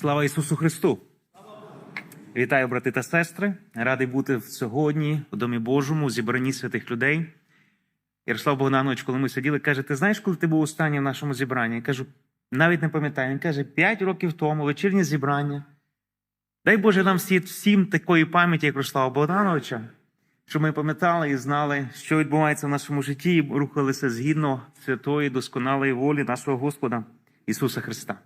Слава Ісусу Христу! Вітаю, брати та сестри. Радий бути сьогодні у Домі Божому, у зібранні святих людей. Ярослав Богданович, коли ми сиділи, каже: Ти знаєш, коли ти був останній в нашому зібранні? Я кажу, навіть не пам'ятаю. Він каже, п'ять років тому, вечірнє зібрання. Дай Боже нам всі, всім такої пам'яті, як Ярослава Богдановича, щоб ми пам'ятали і знали, що відбувається в нашому житті, і рухалися згідно святої, досконалої волі нашого Господа Ісуса Христа.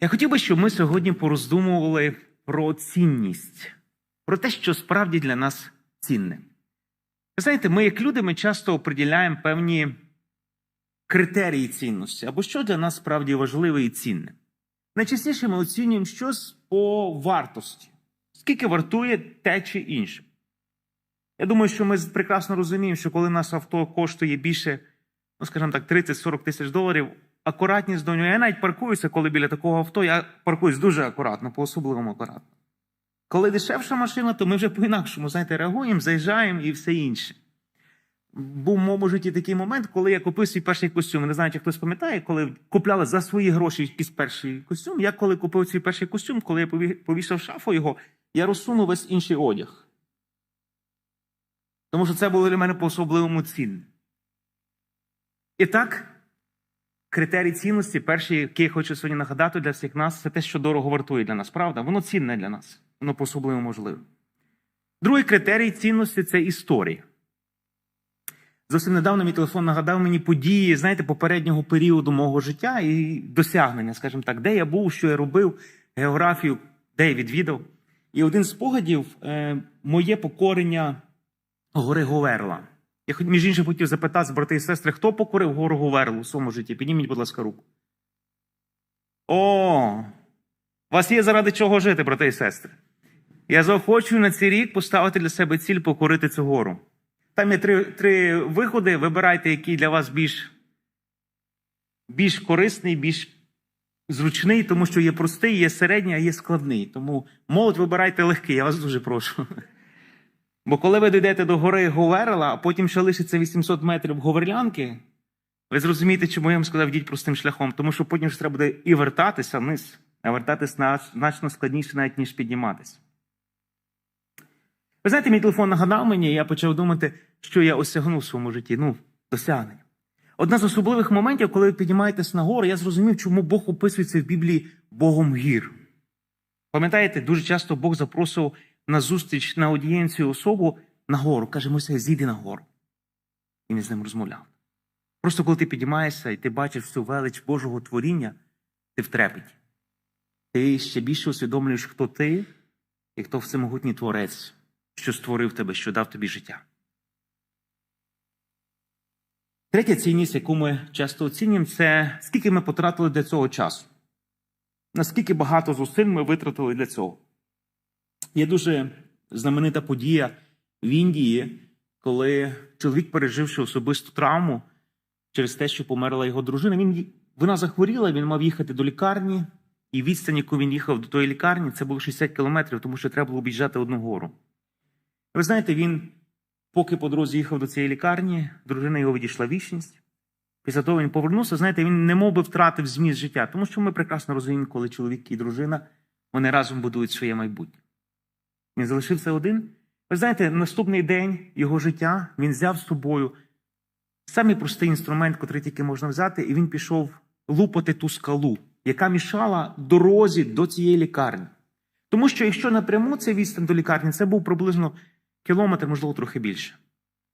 Я хотів би, щоб ми сьогодні пороздумували про цінність, про те, що справді для нас цінне. Ви знаєте, ми, як люди, ми часто оприділяємо певні критерії цінності, або що для нас справді важливе і цінне. Найчастіше ми оцінюємо щось по вартості, скільки вартує те чи інше. Я думаю, що ми прекрасно розуміємо, що коли наше авто коштує більше, ну скажімо так, 30-40 тисяч доларів, акуратність до нього. Я навіть паркуюся, коли біля такого авто, я паркуюсь дуже акуратно, по-особливому акуратно. Коли дешевша машина, то ми вже по-інакшому, знаєте, реагуємо, заїжджаємо і все інше. Був в моєму житті такий момент, коли я купив свій перший костюм. Не знаю, чи хтось пам'ятає, коли купляли за свої гроші якийсь перший костюм. Я коли купив свій перший костюм, коли я пові- повісив в шафу його, я розсунув весь інший одяг. Тому що це було для мене по-особливому цінне. І так, критерій цінності, перший, який я хочу сьогодні нагадати для всіх нас, це те, що дорого вартує для нас, правда? Воно цінне для нас, воно по-особливо можливе. Другий критерій цінності це історія. Зовсім недавно мій телефон нагадав мені події, знаєте, попереднього періоду мого життя і досягнення, скажімо так, де я був, що я робив, географію, де я відвідав. І один з спогадів е, моє покорення гори Говерла. Я між іншим хотів запитати, брати і сестри, хто покорив гору Говерлу у своєму житті? Підніміть, будь ласка, руку. О! У вас є заради чого жити, брати і сестри. Я заохочую на цей рік поставити для себе ціль покорити цю гору. Там є три, три виходи. Вибирайте, який для вас більш, більш корисний, більш зручний, тому що є простий, є середній, а є складний. Тому молодь вибирайте легкий, я вас дуже прошу. Бо коли ви дійдете до гори Говерла, а потім ще лишиться 800 метрів Говерлянки, ви зрозумієте, чому я вам сказав, йдіть простим шляхом. Тому що потім ж треба буде і вертатися вниз, а вертатись значно складніше, навіть ніж підніматися. Ви знаєте, мій телефон нагадав мені, і я почав думати, що я осягнув в своєму житті. Ну, досягнення. Одна з особливих моментів, коли ви піднімаєтесь на гору, я зрозумів, чому Бог описується в Біблії Богом гір. Пам'ятаєте, дуже часто Бог запросив на зустріч на аудієнцію особу на гору. Каже, Мойсей, зійди на гору. І він з ним розмовляв. Просто коли ти підіймаєшся і ти бачиш всю велич Божого творіння, ти в трепеті. Ти ще більше усвідомлюєш, хто ти і хто всемогутній творець, що створив тебе, що дав тобі життя. Третя цінність, яку ми часто оцінюємо, це скільки ми потратили для цього часу. Наскільки багато зусиль ми витратили для цього. Є дуже знаменита подія в Індії, коли чоловік, переживши особисту травму через те, що померла його дружина, він, вона захворіла, він мав їхати до лікарні, і відстань, яку він їхав до тої лікарні, це було 60 кілометрів, тому що треба було об'їжджати одну гору. Ви знаєте, він, поки по дорозі їхав до цієї лікарні, дружина його відійшла вічність. Після того він повернувся, знаєте, він не мов би втратив зміст життя, тому що ми прекрасно розуміємо, коли чоловік і дружина вони разом будують своє майбутнє. Він залишився один. Ви знаєте, наступний день його життя він взяв з собою самий простий інструмент, який тільки можна взяти, і він пішов лупати ту скалу, яка мішала дорозі до цієї лікарні. Тому що якщо напряму це відстань до лікарні, це був приблизно кілометр, можливо, трохи більше,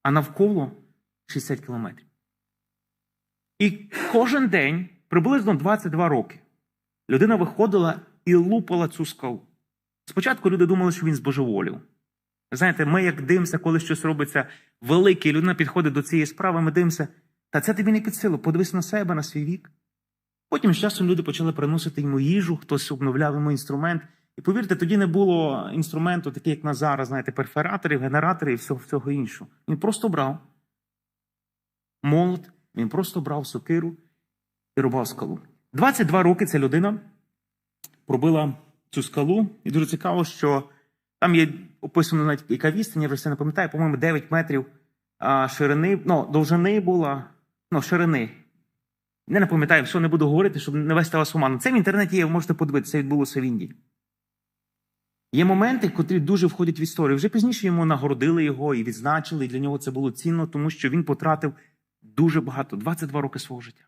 а навколо 60 кілометрів. І кожен день, приблизно 22 роки, людина виходила і лупала цю скалу. Спочатку люди думали, що він збожеволів. Знаєте, ми як дивимося, коли щось робиться велике, людина підходить до цієї справи, ми дивимося, та це тобі не під силу, подивись на себе, на свій вік. Потім з часом люди почали приносити йому їжу, хтось обновляв йому інструмент. І повірте, тоді не було інструменту, такий, як на зараз, знаєте, перфораторів, генераторів і всього, всього іншого. Він просто брав молот, він просто брав сокиру і рубав скалу. 22 роки ця людина пробила цю скалу, і дуже цікаво, що там є описано навіть яка відстань, я вже все не пам'ятаю, по-моєму, 9 метрів а, ширини, ну, довжини була, ну, ширини Не напам'ятаю, все не буду говорити, щоб не вести вас в оману. Це в інтернеті є, ви можете подивитися, це відбулося в Індії. Є моменти, котрі дуже входять в історію. Вже пізніше йому нагородили його і відзначили, і для нього це було цінно, тому що він потратив дуже багато 22 роки свого життя.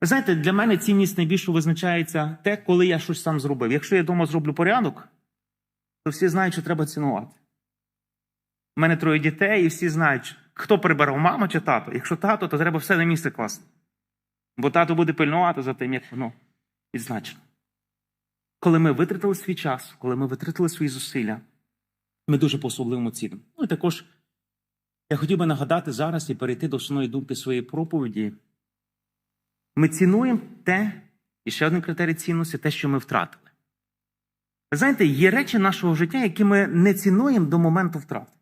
Ви знаєте, для мене цінність найбільше визначається те, коли я щось сам зробив. Якщо я вдома зроблю порядок, то всі знають, що треба цінувати. У мене троє дітей, і всі знають, хто прибирав, мама чи тато. Якщо тато, то треба все на місце класти. Бо тато буде пильнувати за тим, як воно відзначено. Коли ми витратили свій час, коли ми витратили свої зусилля, ми дуже по-особливому цінимо. Ну і також я хотів би нагадати зараз і перейти до основної думки своєї проповіді. Ми цінуємо те, і ще один критерій цінності те, що ми втратили. Знаєте, є речі нашого життя, які ми не цінуємо до моменту втрати.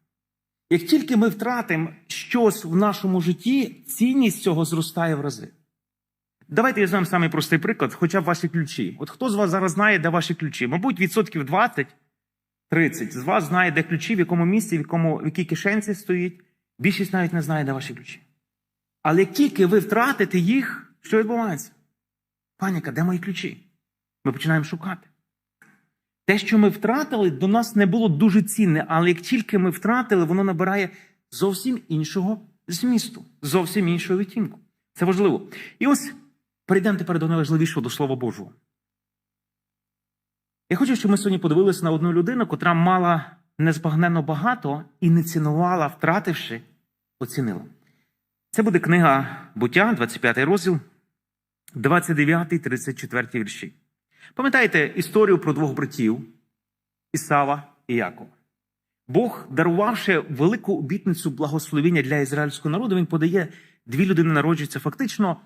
Як тільки ми втратимо щось в нашому житті, цінність цього зростає в рази. Давайте я візьмемо самий простий приклад, хоча б ваші ключі. От хто з вас зараз знає, де ваші ключі? Мабуть, відсотків 20-30 з вас знає, де ключі, в якому місці, в, якому, в якій кишенці стоїть. Більшість навіть не знає, де ваші ключі. Але тільки ви втратите їх, що відбувається? Паніка, де мої ключі? Ми починаємо шукати. Те, що ми втратили, до нас не було дуже цінне, але як тільки ми втратили, воно набирає зовсім іншого змісту, зовсім іншого відтінку. Це важливо. І ось перейдемо тепер до найважливішого, до Слова Божого. Я хочу, щоб ми сьогодні подивилися на одну людину, котра мала незбагненно багато і не цінувала, втративши, оцінила. Це буде книга Буття, 25 розділ, 29, 34 вірші. Пам'ятаєте історію про двох братів Ісава і Якова? Бог, дарувавши велику обітницю благословіння для ізраїльського народу, він подає дві людини народжуються фактично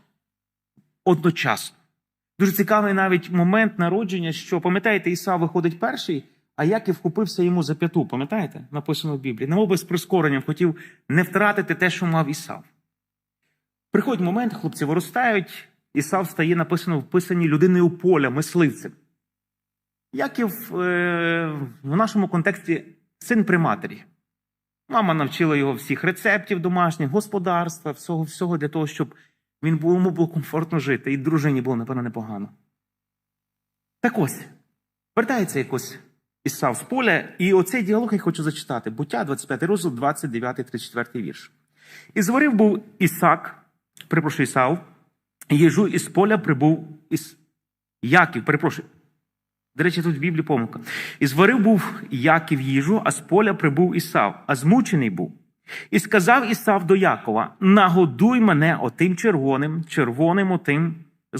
одночасно. Дуже цікавий навіть момент народження, що пам'ятаєте, Ісав виходить перший, а Яків вхопився йому за п'яту. Пам'ятаєте? Написано в Біблії. Немов би з прискоренням хотів не втратити те, що мав Ісав. Приходить момент, хлопці виростають, Ісав стає написано в писанні людиною поля, мисливцем. Яків е, в нашому контексті син при матері. Мама навчила його всіх рецептів домашніх, господарства, всього всього для того, щоб він було, йому було комфортно жити, і дружині було, напевно, непогано. Так ось, вертається якось Ісав з поля, і оцей діалог я хочу зачитати. Буття, 25 розділ, 29, 34 вірш. І зварив був Ісак, перепрошую, Ісав, їжу із поля прибув із Яків, перепрошую. До речі, тут в Біблії помилка. І зварив був Яків їжу, а з поля прибув Ісав, а змучений був. І сказав Ісав до Якова: Нагодуй мене отим червоним, червоним отим,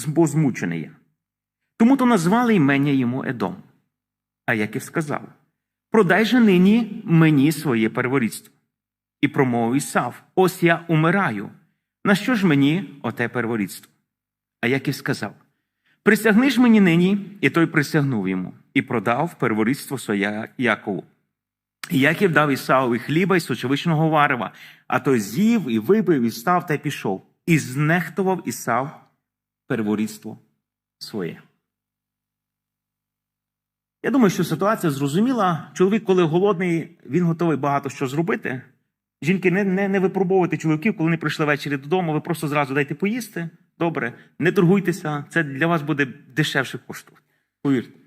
бо змучений я. Тому то назвали імення йому Едом. А Яків сказав: Продай же нині мені своє перворідство. І промовив Ісав: Ось я умираю. На що ж мені оте перворідство? А Яків сказав: Присягни ж мені нині, і той присягнув йому, і продав перворідство своє Якову. І Яків дав Ісаові хліба й сочевичного варева, а той з'їв і випив, і встав та й пішов, і знехтував Ісав перворідство своє. Я думаю, що ситуація зрозуміла. Чоловік, коли голодний, він готовий багато що зробити. Жінки, не не, не випробовуйте чоловіків, коли вони прийшли ввечері додому, ви просто зразу дайте поїсти. Добре, не торгуйтеся, це для вас буде дешевше коштувати. Повірте.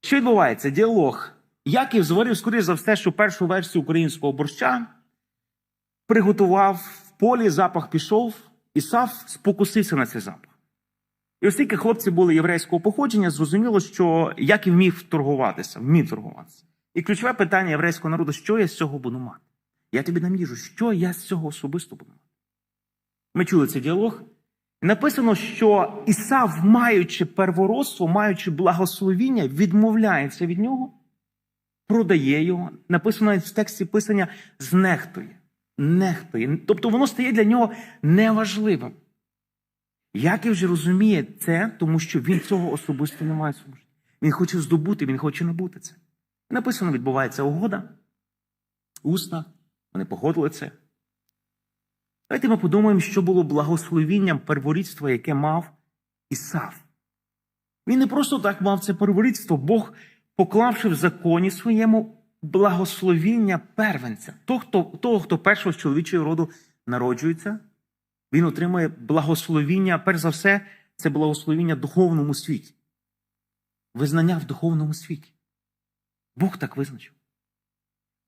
Що відбувається? Діалог. Яків зварив, скоріше за все, що першу версію українського борща приготував в полі, запах пішов, Ісав спокусився на цей запах. І оскільки хлопці були єврейського походження, зрозуміло, що Яків міг торгуватися, вмів торгуватися. І ключове питання єврейського народу: що я з цього буду мати? Я тобі дам їжу, що я з цього особисто буду мати? Ми чули цей діалог. Написано, що Ісав, маючи первородство, маючи благословіння, відмовляється від нього, продає його. Написано в тексті писання знехтує. Нехтує. Тобто воно стає для нього неважливим. Яків же розуміє це, тому що він цього особисто не має в своєму житті. Він хоче здобути, він хоче набути це. Написано, відбувається угода, усна, вони погодили це. Давайте ми подумаємо, що було благословінням перворідства, яке мав Ісав. Він не просто так мав це перворідство, Бог, поклавши в законі своєму благословіння первенця, того, хто, того, хто першого з чоловічого роду народжується, Він отримує благословіння, перш за все, це благословіння духовному світі. Визнання в духовному світі. Бог так визначив.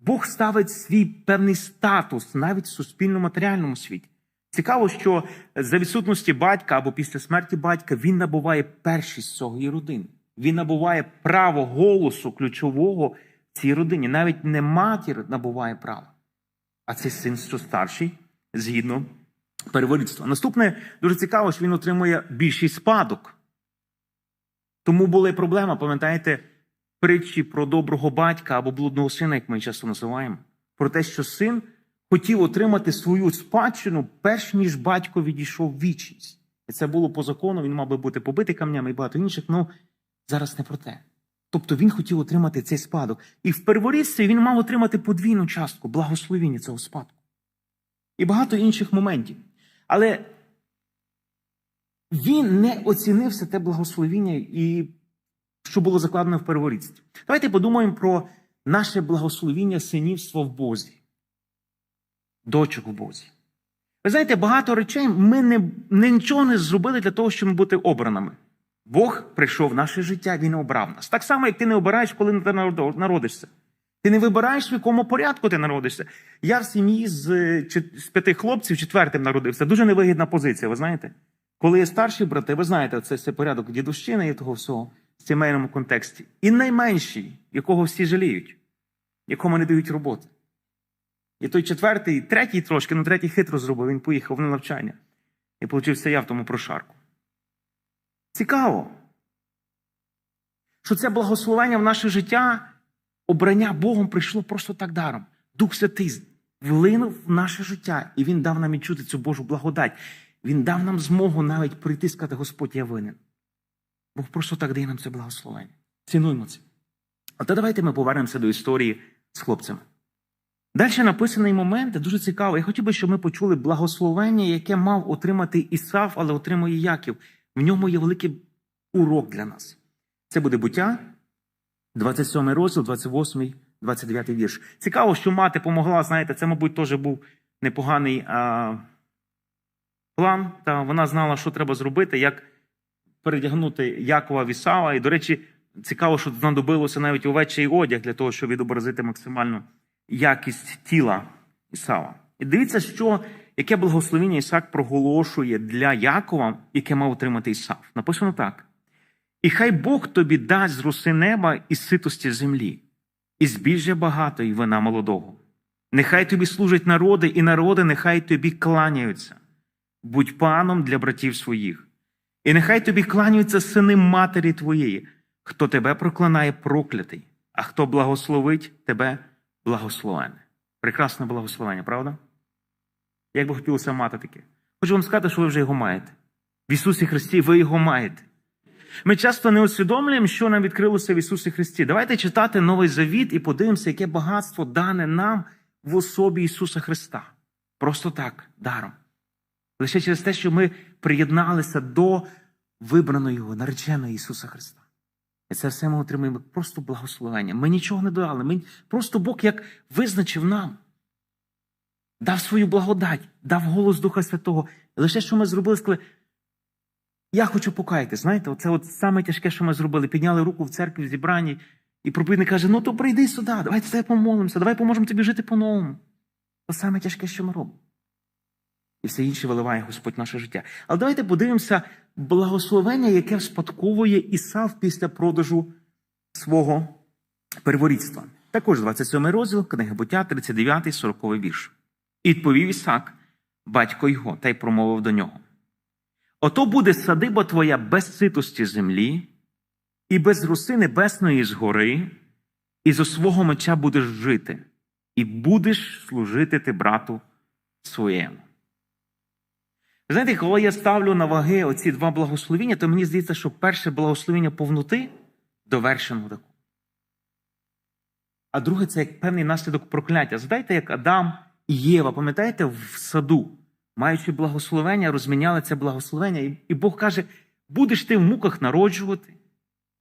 Бог ставить свій певний статус навіть в суспільно-матеріальному світі. Цікаво, що за відсутності батька або після смерті батька він набуває першість цієї родини. Він набуває право голосу ключового в цій родині. Навіть не матір набуває право, а це син, що старший, згідно переворітства. Наступне дуже цікаво, що він отримує більший спадок. Тому була проблема, пам'ятаєте, притчі про доброго батька або блудного сина, як ми часто називаємо, про те, що син хотів отримати свою спадщину, перш ніж батько відійшов вічність. І це було по закону, він мав би бути побитий камнями і багато інших, ну зараз не про те. Тобто він хотів отримати цей спадок. І в перворідстві він мав отримати подвійну частку благословіння цього спадку. І багато інших моментів. Але він не оцінив все те благословіння, і що було закладено в перворідстві. Давайте подумаємо про наше благословіння синівства в Бозі, дочок в Бозі. Ви знаєте, багато речей ми не, не нічого не зробили для того, щоб бути обраними. Бог прийшов в наше життя, Він обрав нас. Так само, як ти не обираєш, коли ти народишся. Ти не вибираєш, в якому порядку ти народишся. Я в сім'ї з, е, з п'яти хлопців четвертим народився. Дуже невигідна позиція, ви знаєте? Коли є старші брати, ви знаєте, це, це порядок дідущини і того всього сімейному контексті. І найменший, якого всі жаліють, якому не дають роботи. І той четвертий, третій трошки, ну третій хитро зробив, він поїхав на навчання. І получився я в тому прошарку. Цікаво, що це благословення в наше життя, обрання Богом прийшло просто так даром. Дух Святий влинув в наше життя, і Він дав нам відчути цю Божу благодать. Він дав нам змогу навіть прийти і сказати, Господь, я винен. Бог просто так дає нам це благословення. Цінуємо це. А то давайте ми повернемося до історії з хлопцями. Далі написаний момент дуже цікавий. Я хотів би, щоб ми почули благословення, яке мав отримати Ісав, але отримує Яків. В ньому є великий урок для нас. Це буде буття, 27 розділ, 28, 29 вірш. Цікаво, що мати помогла, знаєте, це, мабуть, теж був непоганий а, план. Та вона знала, що треба зробити, як передягнути Якова в Ісава. І, до речі, цікаво, що знадобилося навіть овечий одяг для того, щоб відобразити максимальну якість тіла Ісава. І дивіться, що яке благословіння Ісак проголошує для Якова, яке мав отримати Ісав. Написано так: і хай Бог тобі дасть з роси неба і ситості землі, і збіжжя багато, і вина молодого. Нехай тобі служать народи, і народи нехай тобі кланяються. Будь паном для братів своїх. І нехай тобі кланяються сини матері твоєї, хто тебе проклинає проклятий, а хто благословить тебе благословене. Прекрасне благословення, правда? Як би хотілося мати таке? Хочу вам сказати, що ви вже його маєте. В Ісусі Христі ви його маєте. Ми часто не усвідомлюємо, що нам відкрилося в Ісусі Христі. Давайте читати Новий Завіт і подивимося, яке багатство дане нам в особі Ісуса Христа. Просто так, даром. Лише через те, що ми приєдналися до вибраної Його, нареченої Ісуса Христа. І це все ми отримуємо просто благословення. Ми нічого не додали. Ми просто Бог як визначив нам. Дав свою благодать, дав голос Духа Святого. І лише що ми зробили, сказали, я хочу покаятися. Знаєте, це от саме тяжке, що ми зробили. Підняли руку в церкві, в зібранні, і проповідник каже: ну то прийди сюди, давайте тебе помолимося, давай поможемо тобі жити по-новому. Це саме тяжке, що ми робимо. І все інше виливає Господь наше життя. Але давайте подивимося благословення, яке спадковує Ісав після продажу свого перворідства. Також 27 розділ, книги буття, 39, 40 вірш. І відповів Ісак, батько його, та й промовив до нього. Ото буде садиба твоя без ситості землі, і без руси небесної згори, і зо свого меча будеш жити, і будеш служити ти брату своєму. Знаєте, коли я ставлю на ваги оці два благословіння, то мені здається, що перше благословіння повноти довершено таку. А друге це як певний наслідок прокляття. Згадайте, як Адам і Єва, пам'ятаєте, в саду, маючи благословення, розміняли це благословення, і Бог каже: будеш ти в муках народжувати,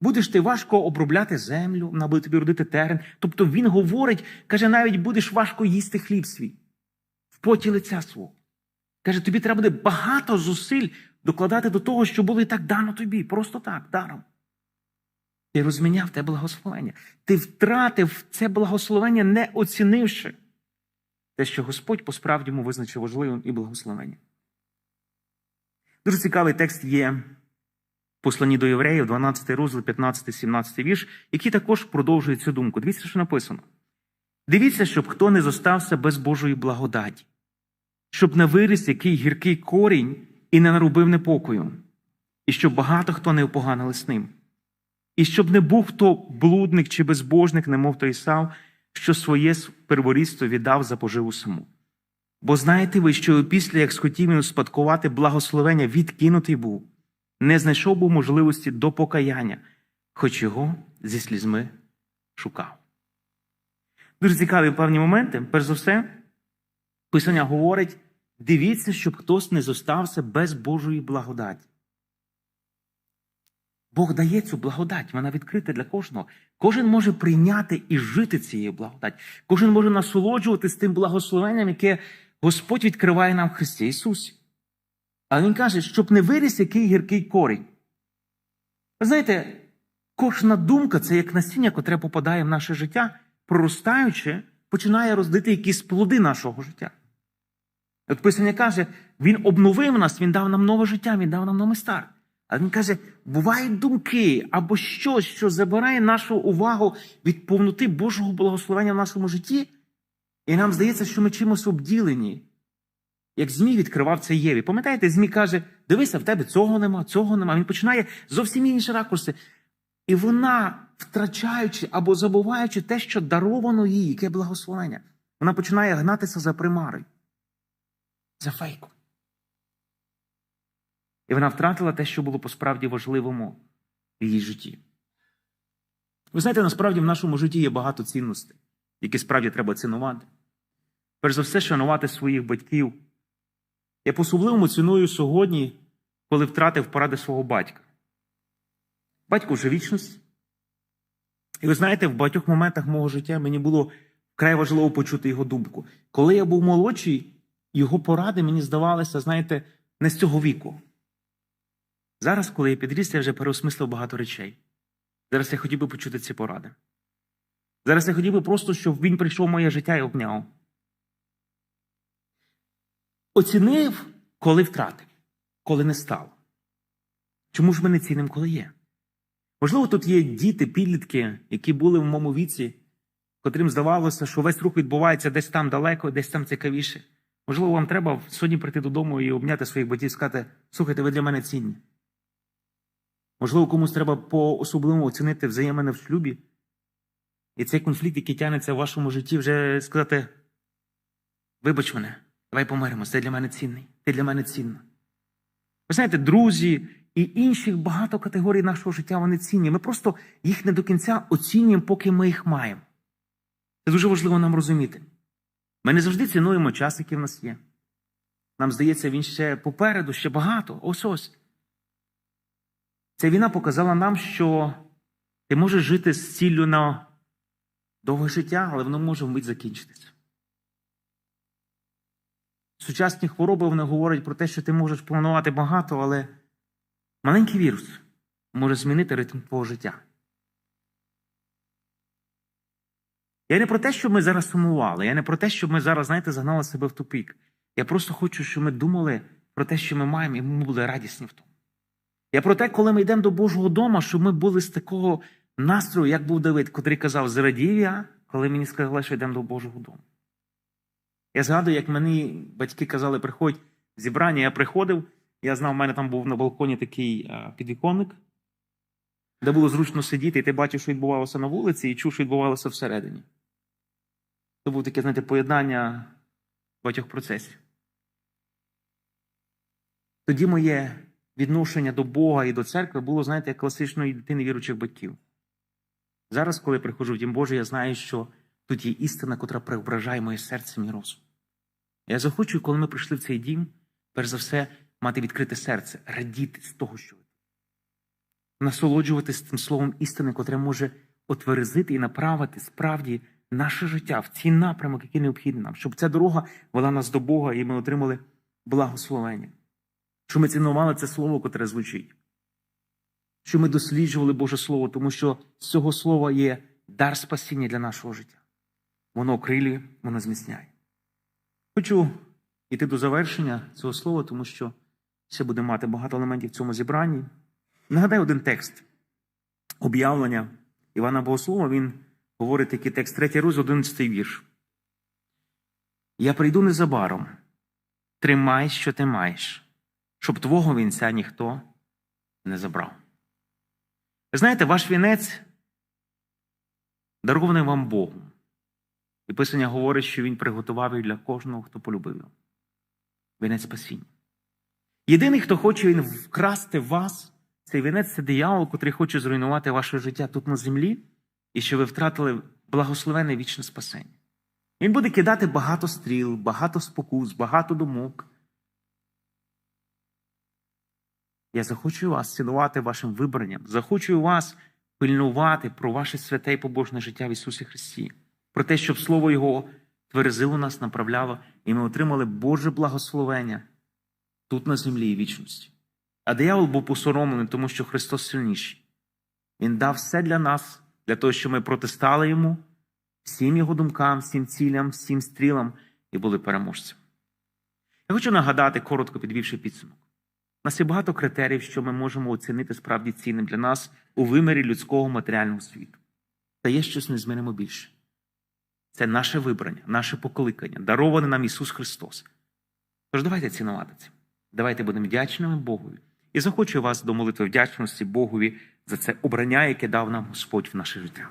будеш ти важко обробляти землю, вона буде тобі родити терен. Тобто він говорить, каже, навіть будеш важко їсти хліб свій в поті лиця свого. Каже, тобі треба буде багато зусиль докладати до того, що було і так дано тобі. Просто так, даром. Ти розміняв те благословення. Ти втратив це благословення, не оцінивши те, що Господь по-справдньому визначив важливим і благословенням. Дуже цікавий текст є посланні до євреїв, 12 розділ, 15, 17 вірш, який також продовжує цю думку. Дивіться, що написано. Дивіться, щоб хто не зостався без Божої благодаті, щоб не виріс який гіркий корінь і не нарубив непокою, і щоб багато хто не опоганили з ним. І щоб не був хто блудник чи безбожник, немов той Ісав, що своє перворідство віддав за поживу саму. Бо знаєте ви, що після як схотів він успадкувати благословення, відкинутий був, не знайшов був можливості до покаяння, хоч його зі слізьми шукав. Дуже цікаві певні моменти. Перш за все, Писання говорить: дивіться, щоб хтось не зостався без Божої благодаті. Бог дає цю благодать, вона відкрита для кожного. Кожен може прийняти і жити цією благодать. Кожен може насолоджуватися тим благословенням, яке Господь відкриває нам в Христі Ісусі. Але Він каже, щоб не виріс який гіркий корінь. Ви знаєте, кожна думка це як насіння, котре попадає в наше життя, проростаючи, починає роздити якісь плоди нашого життя. От Писання каже, Він обновив нас, Він дав нам нове життя, Він дав нам новий старт. А він каже: бувають думки або щось, що забирає нашу увагу від повноти Божого благословення в нашому житті, і нам здається, що ми чимось обділені. Як Змій відкривав це Єві. Пам'ятаєте, Змій каже: дивися, в тебе цього нема, цього нема. Він починає зовсім інші ракурси. І вона, втрачаючи або забуваючи те, що даровано їй, яке благословення, вона починає гнатися за примарою, за фейком. І вона втратила те, що було посправді важливому в її житті. Ви знаєте, насправді в нашому житті є багато цінностей, які справді треба цінувати. Перш за все, шанувати своїх батьків. Я по-особливому ціную сьогодні, коли втратив поради свого батька. Батько вже вічність. І ви знаєте, в багатьох моментах мого життя мені було вкрай важливо почути його думку. Коли я був молодший, його поради мені здавалися, знаєте, не з цього віку. Зараз, коли я підріс, я вже переосмислив багато речей. Зараз я хотів би почути ці поради. Зараз я хотів би просто, щоб він прийшов в моє життя і обняв. Оцінив, коли втратив, коли не стало. Чому ж ми не цінимо, коли є? Можливо, тут є діти, підлітки, які були в моєму віці, котрим здавалося, що весь рух відбувається десь там далеко, десь там цікавіше. Можливо, вам треба сьогодні прийти додому і обняти своїх батьків і сказати, слухайте, ви для мене цінні. Можливо, комусь треба по-особливому оцінити взаємини в шлюбі. І цей конфлікт, який тягнеться в вашому житті, вже сказати: вибач мене, давай помиримося, ти для мене цінний, ти для мене цінна. Ви знаєте, друзі і інших багато категорій нашого життя вони цінні. Ми просто їх не до кінця оцінюємо, поки ми їх маємо. Це дуже важливо нам розуміти. Ми не завжди цінуємо час, який в нас є. Нам здається, він ще попереду, ще багато. Ось ось. Ця війна показала нам, що ти можеш жити з ціллю на довге життя, але воно може вмить закінчитися. Сучасні хвороби вони говорять про те, що ти можеш планувати багато, але маленький вірус може змінити ритм твого життя. Я не про те, щоб ми зараз сумували, я не про те, щоб ми зараз, знаєте, загнали себе в тупік. Я просто хочу, щоб ми думали про те, що ми маємо, і ми були радісні в тому. Я про те, коли ми йдемо до Божого дому, щоб ми були з такого настрою, як був Давид, котрий казав, зрадів я, коли мені сказали, що йдемо до Божого дому. Я згадую, як мені батьки казали, приходь в зібрання, я приходив, я знав, в мене там був на балконі такий а, підвіконник, де було зручно сидіти, і ти бачив, що відбувалося на вулиці, і чув, що відбувалося всередині. Це було таке, знаєте, поєднання багатьох процесів. Тоді моє відношення до Бога і до церкви було, знаєте, як класичної дитини віруючих батьків. Зараз, коли я приходжу в Дім Божий, я знаю, що тут є істина, котра преображає моє серце мій розум. Я захочу, коли ми прийшли в цей дім, перш за все, мати відкрите серце, радіти з того, що. Насолоджуватися тим словом істини, котре може отверзити і направити справді наше життя в цей напрямок, який необхідний нам, щоб ця дорога вела нас до Бога, і ми отримали благословенням. Що ми цінували це слово, котре звучить. Що ми досліджували Боже Слово, тому що з цього слова є дар спасіння для нашого життя. Воно окрилює, воно зміцняє. Хочу йти до завершення цього слова, тому що ще буде мати багато елементів в цьому зібранні. Нагадаю один текст об'явлення Івана Богослова. Він говорить такий текст, 3 розділ, 11 вірш. Я прийду незабаром. Тримай, що ти маєш, щоб твого вінця ніхто не забрав. Знаєте, ваш вінець дарований вам Богом. І Писання говорить, що Він приготував її для кожного, хто полюбив його. Вінець спасіння. Єдиний, хто хоче він вкрасти вас, цей вінець це диявол, котрий хоче зруйнувати ваше життя тут на землі, і що ви втратили благословенне вічне спасення. Він буде кидати багато стріл, багато спокус, багато думок. Я захочу вас цінувати вашим вибранням, захочу вас пильнувати про ваше святе і побожне життя в Ісусі Христі, про те, щоб Слово Його тверезило нас, направляло, і ми отримали Боже благословення тут на землі і вічності. А диявол був посоромлений, тому що Христос сильніший. Він дав все для нас, для того, щоб ми протистали йому, всім його думкам, всім цілям, всім стрілам і були переможцями. Я хочу нагадати, коротко підвівши підсумок. У нас є багато критеріїв, що ми можемо оцінити справді цінним для нас у вимірі людського матеріального світу. Та є щось незмінимо більше. Це наше вибрання, наше покликання, дароване нам Ісус Христос. Тож давайте цінувати це. Давайте будемо вдячними Богові. І захочу вас до молитви вдячності Богові за це обрання, яке дав нам Господь в наше життя.